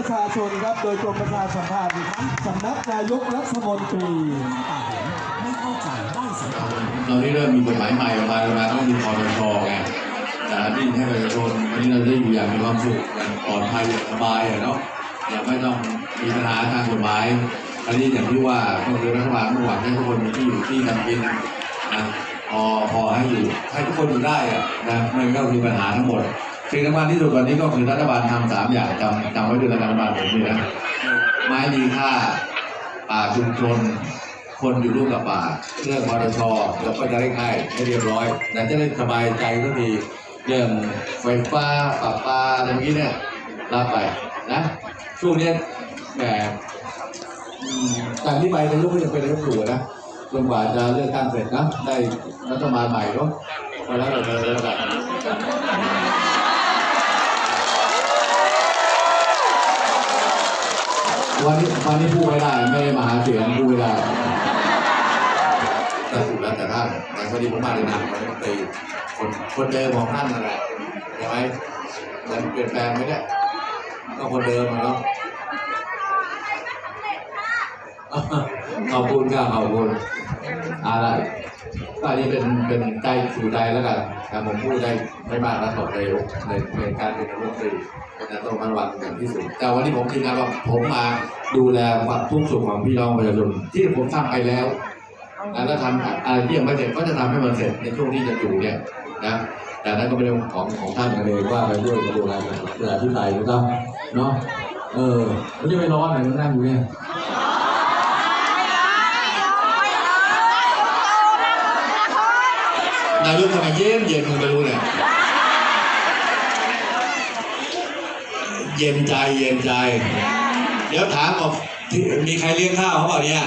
ประชาชนครับ โดยกรมประชาสัมพันธ์สำนักนายกรัฐมนตรีไม่เข้าใจได้สังคมเราได้เริ่มมีกฎหมายใหม่ออกมาแล้วนะต้องมีคอรชไงนะดิ้นให้ประชาชนวันนี้เราได้อยู่อย่างมีความสุขปลอดภัยสบายเนาะอย่าไม่ต้องมีปัญหาทางกฎหมายอันนี้อย่างที่ว่าก็คือรัฐบาลมุ่งหวังให้ทุกคนมีที่อยู่ที่ทำกินนะพอพอให้อยู่ให้ทุกคนอยู่ได้อะนะไมันก็คือปัญหาทั้งหมด สิ่งสำคัญที่สุดวันนี้ก็คือรัฐบาลทำสามอย่างจำจำไว้ด้วยนะรัฐบาลผมนี่นะไม้มีค่าป่าชุมชน คนอยู่ร่วมกับป่าเรื่องมรชเราก็จะได้ง่ายให้เรียบร้อยนั่นจะได้สบายใจทุกทีเรื่องไฟฟ้าปรับปลาอะไรเมื่อกี้เนี่ยรับไปนะช่วงนี้แหมอืมจากที่ไปในายกก็ยังเป็นนายกอยู่นะจนกว่าจะเลือกตั้งเสร็จนะได้รัฐบาลใหม่เนาะมาแล้วเราจะระดับ วันนี้วันนี้พูดไม่ได้ไม่ได้มาหาเสียงพูดไม่ได้ก็ถูกแล้วแต่ท่านแต่พอดีผมมาในนามของรัฐมนตรีคนคนเดิมของท่านนั่นแหละใช่ไหมมันเปลี่ยนแปลงไหมเนี่ยก็คนเดิมอะเนาะขอบคุณครับขอบคุณอะไรก็ อันนี้เป็นเป็นใจสู่ใจแล้วกันแต่ผมพูดได้ไม่มากนะต่อไปในในการเป็นรัฐมนตรีแต่ต้องระวังอย่างที่สุด แต่วันนี้ผมยืนยันว่าผมมาดูแลความทุกข์สุขของพี่น้องประชาชนที่ผมทำไปแล้วแล้วก็ทำอะไรที่ยังไม่เสร็จก็จะทำให้มันเสร็จในช่วงที่จะอยู่เนี่ยนะแต่นั้นก็เป็นเรื่องของของท่านกันเองว่าไปด้วยกระบวนการเรื่องที่ไตนะครับเนาะเออมันจะไม่ร้อนไหนนั่งอยู่เนี่ย นายกทำไมเย็นเย็นมึงไม่รู้เนี่ยเย็นใจเย็นใจ เดี๋ยวถามบอกมีใครเลี้ยงข้าวเขาเปล่าเนี่ย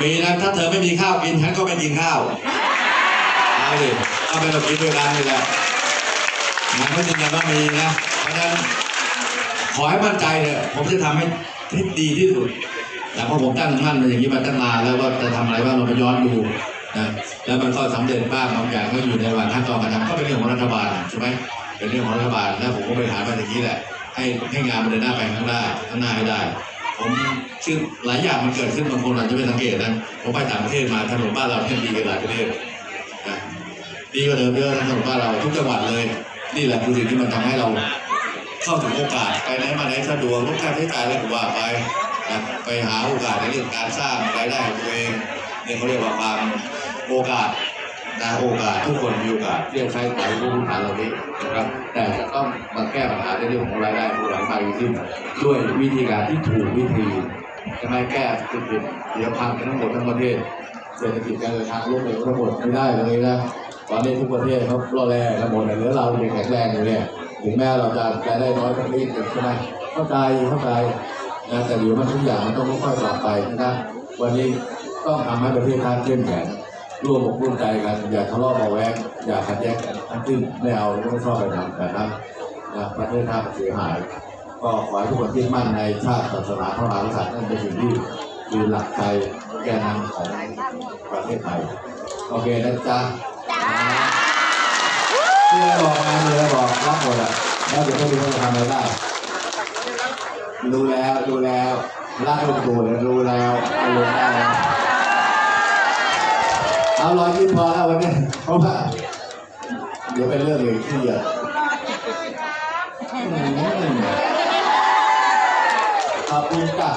มีนะถ้าเธอไม่มีข้าวกินฉันก็ไม่กินข้าวเอาดิเอาไปเรากินด้วยกันนี่แหละมันก็จริงๆว่ามีนะเพราะฉะนั้นขอให้มั่นใจเถอะผมจะทำให้ที่ดีที่สุดแต่พอผมตั้งมั่นอย่างนี้มาตั้งนานแล้วว่าจะทำอะไรบ้างเราไปย้อนดู นะแล้วมันก็สำเร็จบ้างบางอย่างก็อยู่ในระหว่างขั้นตอนการทำก็เป็นเรื่องของรัฐบาลใช่ไหมเป็นเรื่องของรัฐบาลแล้วผมก็บริหารมาอย่างนี้แหละ ให้ให้งานมันเดินหน้าไปข้างหน้าข้างหน้าให้ได้ผมซึ่งหลายอย่างมันเกิดขึ้นบางคนอาจจะไม่สังเกตนะผมไปต่างประเทศมาถนนบ้านเราเนี่ดีกว่าหลายประเทศนะดีกว่าเดิมเยอะนะถนนบ้านเราทุกจังหวัดเลย นี่แหละคือสิ่งที่มันทำให้เราเข้าถึงโอกาสไปไหนมาไหนสะดวกลดค่าใช้จ่ายอะไรก็ว่าไปนะไปหาโอกาสในเรื่องการสร้างรายได้ของตัวเองเนี่ยเขาเรียกว่าความ โอกาสนะโอกาสทุกคนมีโอกาสที่จะใช้จ่ายพื้นฐานเหล่านี้นะครับแต่จะต้องมาแก้ปัญหาในเรื่องของรายได้ผู้หลังภาคขึ้นด้วยวิธีการที่ถูกวิธีจะไม่แก้ผิดผิดเดี๋ยวพังกันทั้งหมดทั้งประเทศเศรษฐกิจการเดินทางล้มเหลวทั้งหมดไม่ได้เลยนะตอนนี้ทุกประเทศเขารอแรงกันหมดแต่เหลือเรายังแข็งแรงอยู่เนี่ยถึงแม้เราจะรายได้น้อยกนิดหนึ่ใช่ไหมเข้าใจเข้าใจนะแต่เดี๋ยวมันทุกอย่างมันต้องค่อยๆปรับไปนะวันนี้ต้องทำให้ประเทศชาติเข้มแข็ง ร่วมอกร่วมใจกัน อย่าทะเลาะเบาแวงอย่าขัดแย้งกันทั้งสิ้นไม่เอาไม่ชอบไปทำแบบนั้นนะประเทศชาติเสียหาย ก็ขอให้ทุกคนยึดมั่นในชาติศาสนาพระมหากษัตริย์นั่นเป็นสิ่งที่คือหลักใจแกนนำของประเทศไทยโอเคนะจ๊ะมีอบอกงานมีอบอกรับหมดอะแล้วเดี๋ยวพวกนี้เขาจะทำอะไรได้รู้แล้วรู้แล้วรักลูกตูเลยรู้แล้วรู้แล้ว เพราะว่าเดี๋ยวเป็นเรื่องเลยที่อะอืมขอบคุณจ้ะ